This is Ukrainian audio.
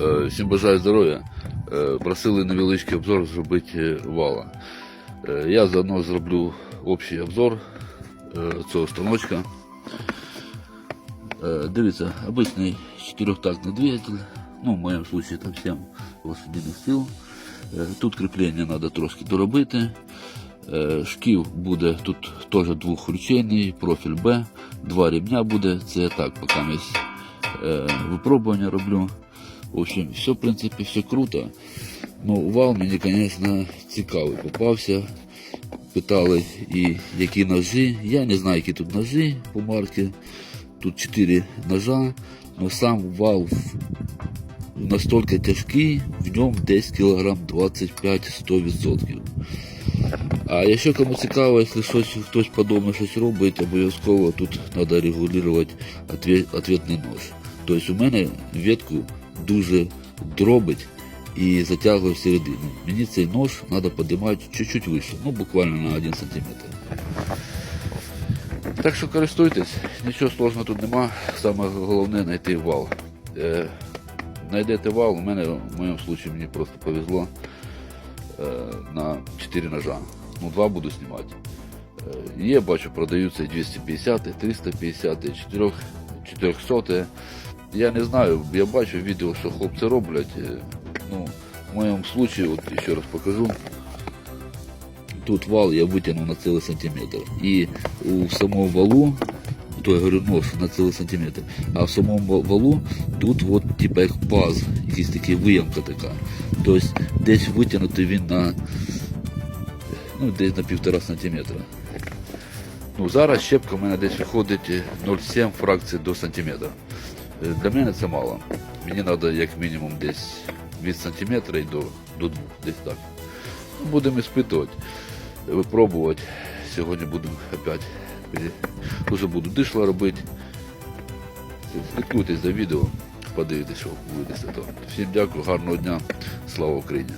Е, Всім бажаю здоров'я. Е, Просили невеличкий обзор зробити вала. Е, Я заодно зроблю общий обзор цього станочка. Дивіться, обичний чотирьохтактний двигатель. Ну, в моєму случае там 7 лошадиних сил. Тут кріплення треба трошки доробити. Шків буде тут теж двохручейний, профіль Б, два рівня буде. Це я так, поки е, випробування роблю. В общем, все, в принципі, все круто. Ну, вал мені, звісно, цікавий попався. Питали, і які ножі. Я не знаю, які тут ножі по марці. Тут 4 ножа, але сам вал настільки тяжкий, в ньому десь кілограм 25-100%. А якщо кому цікаво, якщо щось, хтось подобне щось робить, обов'язково тут треба регулювати ответний нож. Тобто у мене ветку дуже дробить і затягує всередину. Мені цей нож треба підіймати чуть-чуть вище, ну буквально на 1 см. Так що користуйтесь, нічого сложного тут нема. Саме головне знайти вал. Е, знайдете вал, у мене в моєму випадку мені просто повезло е, на 4 ножа. Ну, два буду знімати. Е, бачу, продаються і 250, і 350, і 4, 400. Я не знаю, я бачу відео, що хлопці роблять. Е, Ну, в моєму випадку, от ще раз покажу. Тут вал я витягнув на цілий сантиметр. І у самому валу, то я говорю, нож на цілий сантиметр, а в самому валу тут от, типа як паз, якийсь такий виямка така. Тобто десь витягнутий він на, ну, десь на півтора сантиметра. Ну, зараз щепка в мене десь виходить е, 0,7 фракцій до сантиметра. Е, Для мене це мало. Мені треба як мінімум десь від сантиметра до, до 2, десь так. Ну, Будемо іспитувати, випробувати. Сьогодні будемо опять. пере- Уже буду дишла робити. Слідкуйтесь за відео, подивитесь, що цього. Всім дякую, гарного дня, слава Україні!